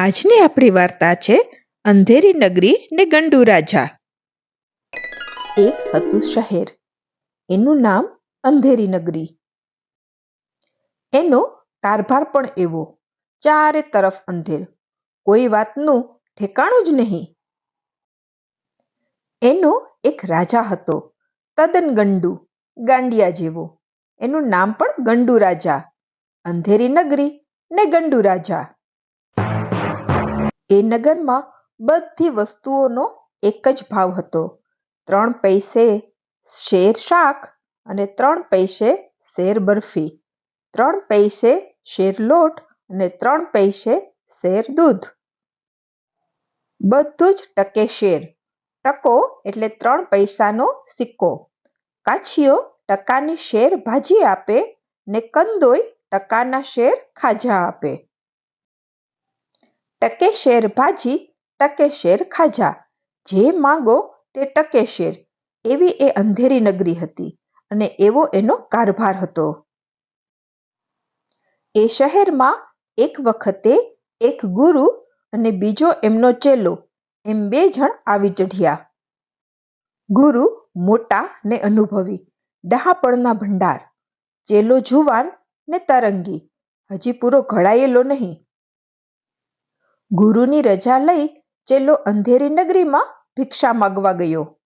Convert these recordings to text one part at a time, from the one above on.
આજની આપણી વાર્તા છે, અંધેરી નગરી ને ગંડુ રાજા. એક હતું શહેર. એનું નામ અંધેરી નગરી. એનો કારભાર પણ એવો, ચારે તરફ અંધેર. કોઈ વાતનું ઠેકાણું જ નહીં. એનો એક રાજા હતો, તદ્દન ગંડુ, ગાંડિયા જેવો. એનું નામ પણ ગંડુ રાજા, અંધેરી નગરી ને ગંડુ રાજા. એ નગરમાં બધી વસ્તુઓનો એક જ ભાવ હતો. ત્રણ પૈસે શેર શાક અને ત્રણ પૈસે શેર બરફી. ત્રણ પૈસે શેર લોટ અને ત્રણ પૈસે શેર દૂધ. બધું જ ટકે શેર. ટકો એટલે ત્રણ પૈસાનો સિક્કો. કાછીઓ ટકાની શેર ભાજી આપે ને કંદોય ટકાના શેર ખાજા આપે. ટકે શેર ભાજી, ટકે શેર ખાજા. જે માંગો તે ટકે શેર. એવી એ અંધેરી નગરી હતી અને એવો એનો કારભાર હતો. એ શહેરમાં એક વખતે એક ગુરુ અને બીજો એમનો ચેલો એમ બે જણ આવી ચઢ્યા. ગુરુ મોટા ને અનુભવી ડહાપણના ભંડાર, ચેલો જુવાન ને તરંગી. હજી પૂરો ઘડાયેલો નહીં. ગુરુની રજા લઈ ચેલો અંધેરી નગરીમાં ભિક્ષા માગવા ગયો.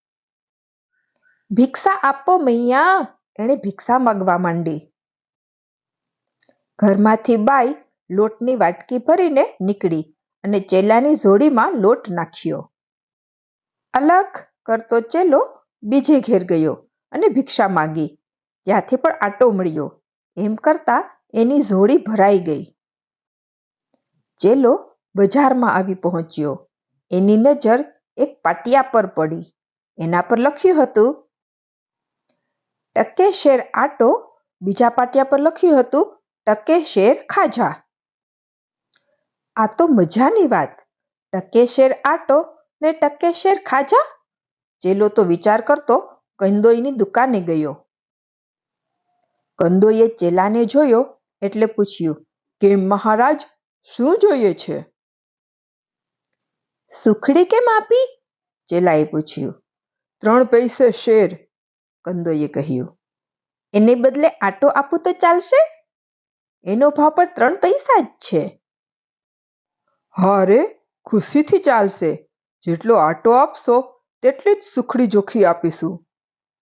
ભિક્ષા આપો મૈયા, એણે ભિક્ષા માગવા માંડી. ઘરમાંથી બાઈ લોટની વાટકી ભરીને નીકળી અને ચેલાની જોડીમાં લોટ નાખ્યો. અલગ કરતો ચેલો બીજે ઘેર ગયો અને ભિક્ષા માગી. ત્યાંથી પણ આટો મળ્યો. એમ કરતા એની જોડી ભરાઈ ગઈ. ચેલો બજારમાં આવી પહોંચ્યો. એની નજર એક પાટિયા પર પડી. એના પર લખ્યું હતું ટકે શેર આટો. બીજા પાટિયા પર લખ્યું હતું ટકે શેર ખાજા. આ તો મજાની વાત. ટકે શેર આટો ને ટકે શેર ખાજા? ચેલો તો વિચાર કરતો કંદોઈની દુકાને ગયો. કંદોઈએ ચેલાને જોયો એટલે પૂછ્યું, કે મહારાજ, શું જોઈએ છે? સુખડી કેમ આપી? ચેલાએ પૂછ્યું. ત્રણ પૈસે શેર કંદોએ કહ્યું. એને બદલે આટો આપું તો ચાલશે? એનો ભાવ પણ ત્રણ પૈસા જ છે. હા રે ખુશીથી ચાલશે. જેટલો આટો આપશો તેટલી જ સુખડી જોખી આપીશું.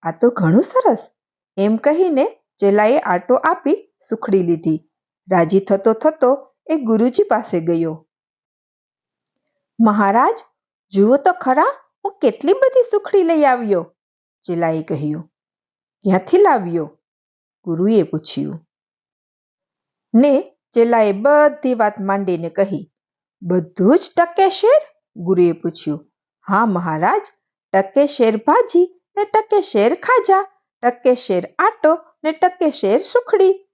આ તો ઘણું સરસ. એમ કહીને ચેલાએ આટો આપી સુખડી લીધી. રાજી થતો થતો એ ગુરુજી પાસે ગયો. મહારાજ, જુઓ તો ખરા, હું કેટલી બધી સુખડી લઈ આવ્યો. ચેલાએ કહ્યું. ક્યાંથી લાવ્યો? ગુરુએ પૂછ્યું. ને ચેલાએ બધી વાત માંડીને કહી. બધું જ ટકે શેર? ગુરુએ પૂછ્યું. હા, મહારાજ, ટકે શેર ભાજી ને ટકે શેર ખાજા, ટકે શેર આટો ને ટકે શેર સુખડી.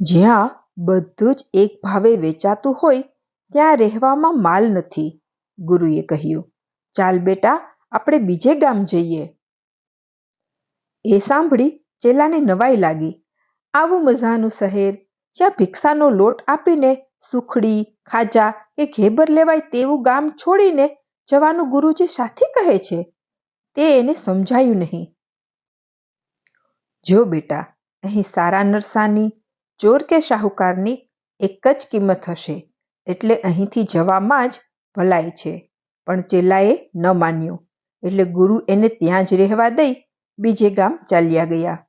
જ્યાં બધું જ એક ભાવે વેચાતું હોય ત્યાં રહેવામાં માલ નથી, ગુરુએ કહ્યું. ચાલ બેટા, આપણે બીજે ગામ જઈએ. એ સાંભળી ચેલાને નવાઈ લાગી. આવું મજાનું શહેર, જ્યાં ભિક્ષાનો લોટ આપીને સુખડી, ખાજા કે ઘેબર લેવાય તેવું ગામ છોડીને જવાનું ગુરુજી સાથી કહે છે, તે એને સમજાયું નહીં. જો બેટા, અહીં સારા નરસાની, ચોર કે શાહુકારની એક જ કિંમત હશે. એટલે અહીંથી જવામાં જ ભલાઈ છે. પણ ચેલાએ ન માન્યું. એટલે ગુરુ એને ત્યાં જ રહેવા દઈ બીજે ગામ ચાલ્યા ગયા.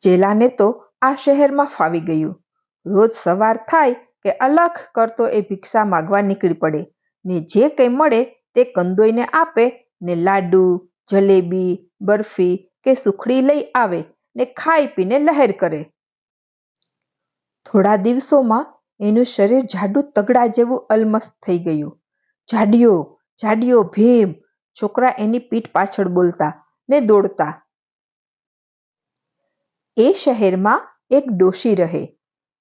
ચેલાને તો આ શહેરમાં ફાવી ગયું. રોજ સવાર થાય કે અલખ કરતો એ ભિક્ષા માગવા નીકળી પડે. ને જે કંઈ મળે તે કંદોઈને આપે ને લાડુ, જલેબી, બરફી કે સુખડી લઈ આવે ને ખાઈ પીને લહેર કરે. થોડા દિવસોમાં એનું શરીર જાડું તગડા જેવું અલમસ્ત થઈ ગયું. જાડિયો જાડિયો ભીમ, છોકરા એની પીઠ પાછળ બોલતા ને દોડતા. એ શહેરમાં એક ડોશી રહે.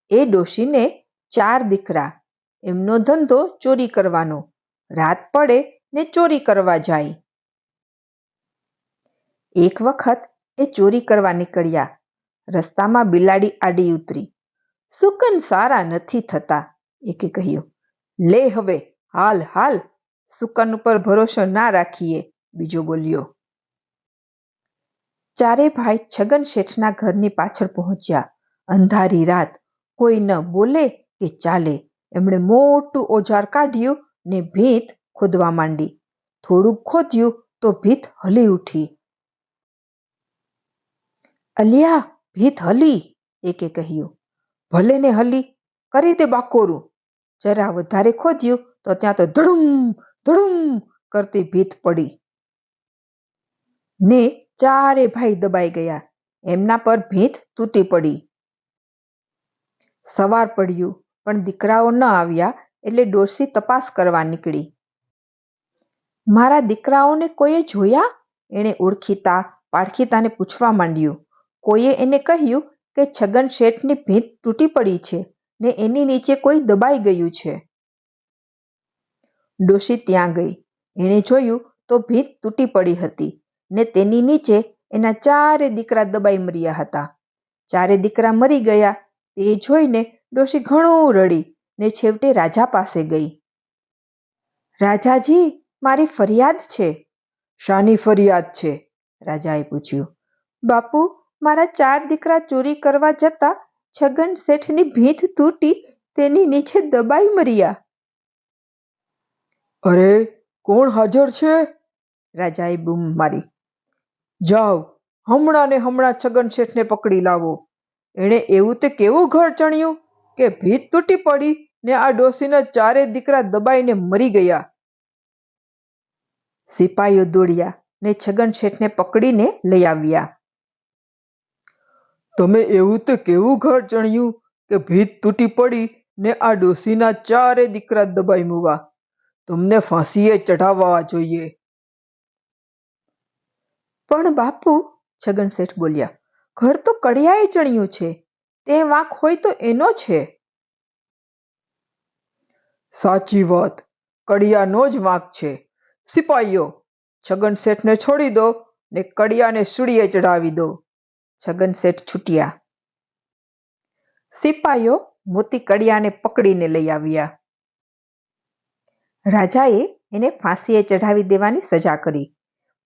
એ ડોશીને ચાર દીકરા. એમનો ધંધો ચોરી કરવાનો. રાત પડે ને ચોરી કરવા જાય. એક વખત એ ચોરી કરવા નીકળ્યા. રસ્તામાં બિલાડી આડી ઉતરી. સુકન સારા નથી થતા. એકે કહ્યું, લે હવે, હાલ હાલ, સુકન ઉપર ભરોસો ના રાખીએ. બીજો બોલ્યો, ચારે ભાઈ છગન શેઠના ઘરની પાછળ પહોંચ્યા. અંધારી રાત, કોઈ ન બોલે કે ચાલે. એમણે મોટું ઓજાર કાઢ્યું ને ભીત ખોદવા માંડી. થોડુંક ખોદ્યું તો ભીત હલી ઉઠી. અલિયા, ભીત હલી, એકે કહ્યું ભલે ને હલી કરી દે બાકોરું. જરા વધારે ખોદ્યું તો ત્યાં તો ધડુમ ધડુમ કરતી ભીત પડી. ને ચારે ભાઈ દબાઈ ગયા. એમના પર ભીત તૂટી પડી. સવાર પડ્યું, પણ દીકરાઓ ન આવ્યા એટલે ડોશી તપાસ કરવા નીકળી. મારા દીકરાઓને કોઈએ જોયા? એણે ઓળખીતા, પારખીતાને પૂછવા માંડ્યું. કોઈએ એને કહ્યું કે છગન શેઠની ભીંત તૂટી પડી છે ને એની નીચે કોઈ દબાઈ ગયું છે? ડોશી ત્યાં ગઈ. એણે જોયું તો ભીંત તૂટી પડી હતી ને તેની નીચે એના ચારે દીકરા દબાઈ મર્યા હતા. ચારે દીકરા મરી ગયા તે જોઈને ડોશી ઘણું રડી ને છેવટે રાજા પાસે ગઈ. રાજાજી, મારી ફરિયાદ છે. શાની ફરિયાદ છે? રાજાએ પૂછ્યું. બાપુ મારા ચાર દીકરા ચોરી કરવા જતા છગન શેઠની ભીંત તૂટી તેની નીચે દબાઈ મર્યા. અરે કોણ હાજર છે? રાજાએ બૂમ મારી. જાઓ હમણાં ને હમણાં છગન શેઠને પકડી લાવો. એણે એવું તે કેવું ઘર ચણ્યું કે ભીત તૂટી પડી ને આ ડોસીના ચારે દીકરા દબાઈને મરી ગયા. સિપાહીઓ દોડ્યા ને છગન શેઠને પકડીને લઈ આવ્યા. તમે એવું તો કેવું ઘર ચણ્યું કે ભીત તૂટી પડી ને આ ડોસીના ચારે દીકરા દબાઈ મૂવા? તમને ફાંસીએ ચઢાવવા જોઈએ. પણ બાપુ છગન શેઠ બોલ્યા ઘર તો કડિયાએ ચણ્યું છે તે વાંક હોય તો એનો છે. સાચી વાત કડિયાનો જ વાંક છે. સિપાહીઓ છગન શેઠને છોડી દો ને કડિયાને સુડીએ ચડાવી દો. છગન શેઠ છૂટ્યા. સિપાઈઓ મોતી કડિયાને પકડીને લઈ આવ્યા. રાજાએ એને ફાંસીએ ચઢાવી દેવાની સજા કરી.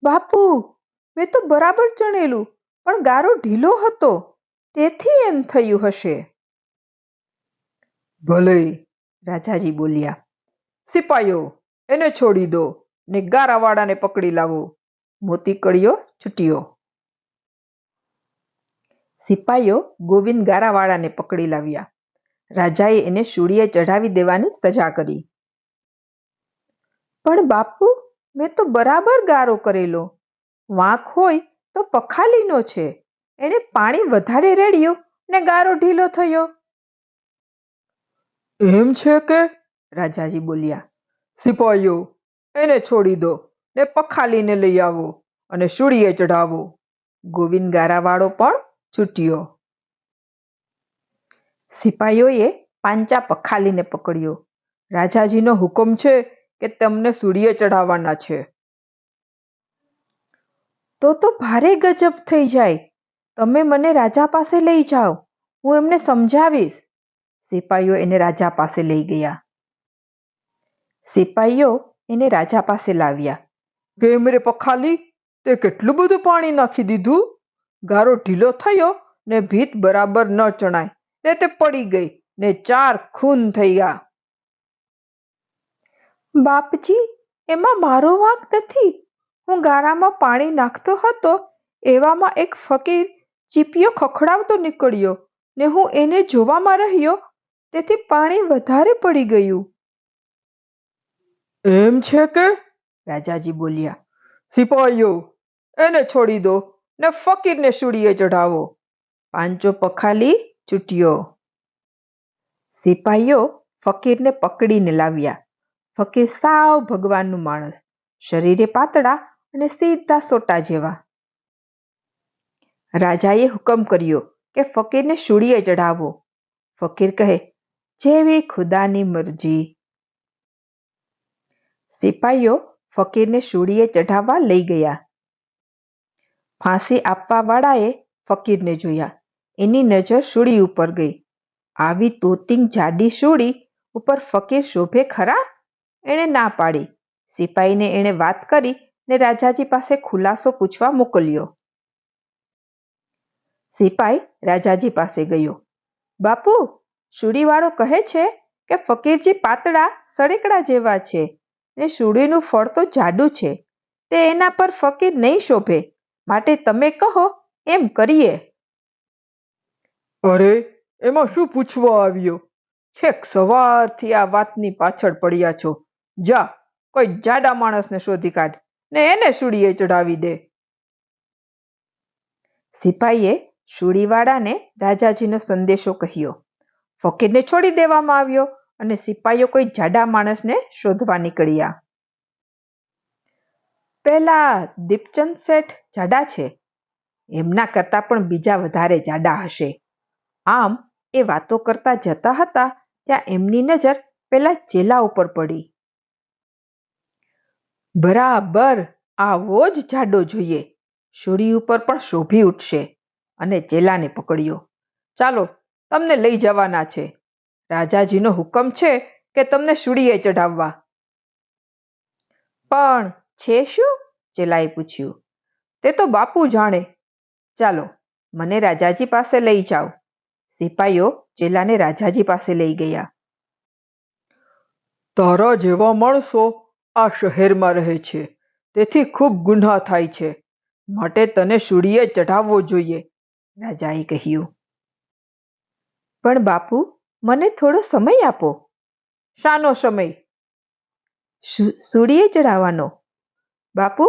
બાપુ, મેં તો બરાબર ચણેલું, પણ ગારો ઢીલો હતો, તેથી એમ થયું હશે. ભલે, રાજાજી બોલ્યા. સિપાહીઓ એને છોડી દો ને ગારાવાળાને પકડી લાવો. મોતી કડિયો છૂટ્યો. સિપાહીઓ ગોવિંદ ગારાવાળાને પકડી લાવ્યા. રાજાએ એને શૂળીએ ચઢાવી દેવાની સજા કરી. પણ બાપુ મેં તો બરાબર ગારો કરેલો. વાંક હોય તો પખાલીનો છે. એણે પાણી વધારે રેડ્યું ને ગારો ઢીલો થયો. એમ છે કે? રાજાજી બોલ્યા. સિપાહીઓ એને છોડી દો ને પખાલીને લઈ આવો અને સૂડીએ ચઢાવો. ગોવિંદ ગારાવાળો પણ છૂટ્યો સિપાહીઓએ પાંચા પખાલીને પકડ્યો. રાજાજીનો હુકમ છે કે તમને સૂર્ય ચઢાવવાના છે. તો તો ભારે ગજબ થઈ જાય. તમે મને રાજા પાસે લઈ જાઓ. હું એમને સમજાવીશ. સિપાહીઓ એને રાજા પાસે લઈ ગયા. સિપાહીઓ એને રાજા પાસે લાવ્યા. ગેમ રે પખાલી? તે કેટલું બધું પાણી નાખી દીધું? ગારો ઢીલો થયો ને ભીત બરાબર ન ચણાય. ને તે પડી ગઈ ને ચાર ખૂન થઈ ગયા. બાપજી એમાં મારો વાંક નથી. હું ગારામાં પાણી નાખતો હતો એવામાં એક ફકીર ચીપિયો ખખડાવતો નીકળ્યો ને હું એને જોવામાં રહ્યો તેથી પાણી વધારે પડી ગયું. એમ છે કે? રાજાજી બોલ્યા સિપાહીઓ એને છોડી દો. ને ફકીરને સૂડીએ ચઢાવો. પાંચો પખાલી ચૂટ્યો. સિપાહીઓ ફકીરને પકડીને લાવ્યા. ફકીર સાવ ભગવાનનું માણસ, શરીરે પાતળા અને સીધા સોટા જેવા. રાજાએ હુકમ કર્યો કે ફકીરને સૂળીએ ચઢાવો. ફકીર કહે, જેવી ખુદાની મરજી. સિપાહીઓ ફકીરને સૂળીએ ચઢાવવા લઈ ગયા. ફાંસી આપવાવાળાએ ફકીરને જોયા. એની નજર સુડી ઉપર ગઈ. આવી તોતિંગ જાડી સુડી ઉપર ફકીર શોભે ખરા? એણે ના પાડી. સિપાહીને એણે વાત કરી ને રાજાજી પાસે ખુલાસો પૂછવા મોકલ્યો. સિપાઈ રાજાજી પાસે ગયો. બાપુ સુડીવાળો કહે છે કે ફકીરજી પાતળા સડેકડા જેવા છે ને સુડીનું ફળ તો જાડું છે. તે એના પર ફકીર નહીં શોભે. માટે તમે કહો એમ કરીએ. અરે એમાં શું પૂછવા આવ્યો? છેક સવારથી આ વાતની પાછળ પડ્યા છો. જા કોઈ જાડા માણસને શોધી કાઢ ને એને સુડીએ ચડાવી દે. સિપાહીએ સુડીવાળાને રાજાજીનો સંદેશો કહ્યો. ફકીરને છોડી દેવામાં આવ્યો અને સિપાહીઓ કોઈ જાડા માણસને શોધવા નીકળ્યા. પેલા દીપચંદ શેઠ જાડા છે. એમના કરતા પણ બીજા વધારે જાડા હશે. આમ એ વાતો કરતા જતા હતા ત્યાં એમની નજર પેલા ચેલા ઉપર પડી. બરાબર, આવો જ જાડો જોઈએ. શૂળી ઉપર પણ શોભી ઉઠશે અને ચેલાને પકડ્યો. ચાલો, તમને લઈ જવાના છે. રાજાજીનો હુકમ છે કે તમને શૂળીએ ચઢાવવા. પણ છે શું? ચેલાએ પૂછ્યું. તે તો બાપુ જાણે. ચાલો મને રાજાજી પાસે લઈ જાઓ. સિપાઈઓ ચેલાને રાજાજી પાસે લઈ ગયા. તારા જેવા માણસો આ શહેરમાં રહે છે. તેથી ખૂબ ગુન્હા થાય છે. માટે તને શૂળીએ ચઢાવવો જોઈએ. રાજાએ કહ્યું. પણ બાપુ મને થોડો સમય આપો. શાનો સમય? શુ- ચઢાવવાનો. બાપુ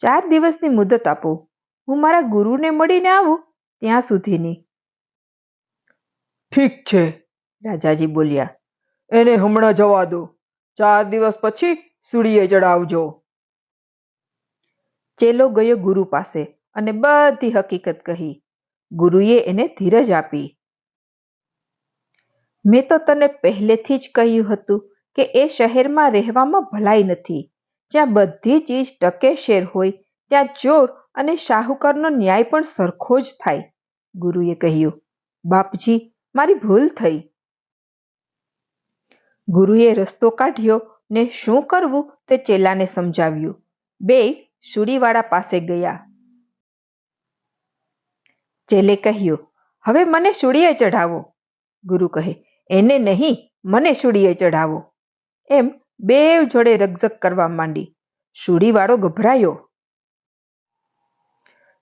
ચાર દિવસની મુદત આપો. હું મારા ગુરુને મળીને આવું ત્યાં સુધીની. ઠીક છે. રાજાજી બોલ્યા. એને હમણાં જવા દો. ચાર દિવસ પછી સુડીએ ચડાવજો. ચેલો ગયો ગુરુ પાસે અને બધી હકીકત કહી. ગુરુએ એને ધીરજ આપી. મેં તો તને પહેલેથી જ કહ્યું હતું કે એ શહેરમાં રહેવામાં ભલાઈ નથી. જ્યાં બધી ચીજ ટકે શેર હોય, ત્યાં ચોર અને શાહુકારનો ન્યાય પણ સરખો જ થાય, ગુરુએ કહ્યું. બાપજી, મારી ભૂલ થઈ. ગુરુએ રસ્તો કાઢ્યો ને શું કરવું તે ચેલાને સમજાવ્યું. બે સુડીવાળા પાસે ગયા. ચેલે કહ્યું, હવે મને શૂળીએ ચઢાવો. ગુરુ કહે, એને નહીં, મને શૂળીએ ચઢાવો. એમ બેવ જોડે રકઝક કરવા માંડી. શૂળીવાળો ગભરાયો.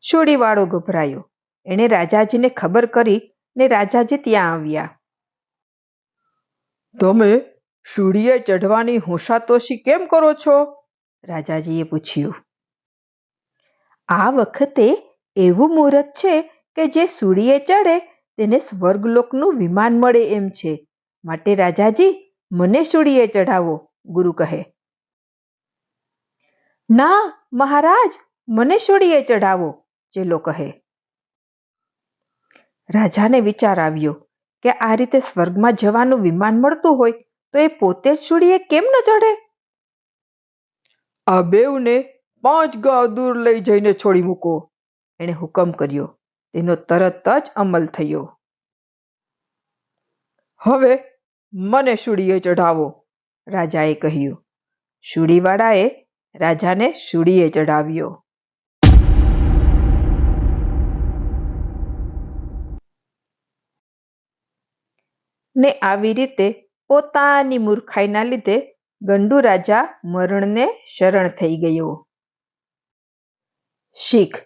શૂળીવાળો ગભરાયો. એણે રાજાજીને ખબર કરી ને રાજાજી ત્યાં આવ્યા. તમે શૂળીએ ચઢવાની હોશાતોશી કેમ કરો છો? રાજાજીએ પૂછ્યું. આ વખતે એવું મુહૂર્ત છે કે જે સૂર્યે ચડે તેને સ્વર્ગલોકનું વિમાન મળે એમ છે. માટે રાજાજી, મને સૂર્યે ચઢાવો. ગુરુ કહે. ના મહારાજ મને સૂર્યે ચઢાવો ચેલો કહે. રાજાને વિચાર આવ્યો કે આ રીતે સ્વર્ગમાં જવાનું વિમાન મળતું હોય તો એ પોતે જ સૂર્યે કેમ ન ચઢે? આ બેઉને પાંચ ગાંવ દૂર લઈ જઈને છોડી મૂકો. એણે હુકમ કર્યો. તેનો તરત જ અમલ થયો. હવે મને શૂળીએ ચઢાવો. રાજાએ કહ્યું શૂળીવાળાએ રાજાને શૂળીએ ચડાવ્યો ને આવી રીતે પોતાની મૂર્ખાઈના લીધે ગંડુ રાજા મરણને શરણ થઈ ગયો. શીખ,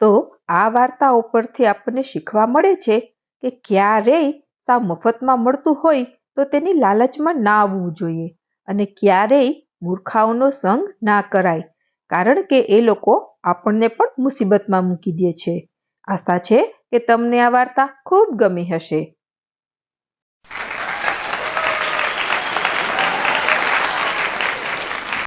તો આ વાર્તા ઉપરથી આપણને શીખવા મળે છે કે ક્યારેય સાવ મફતમાં મળતું હોય તો તેની લાલચમાં ના આવવું જોઈએ અને ક્યારેય મૂર્ખાઓનો સંગ ના કરાય, કારણ કે એ લોકો આપણને પણ મુસીબતમાં મૂકી દે છે. આશા છે કે તમને આ વાર્તા ખૂબ ગમી હશે.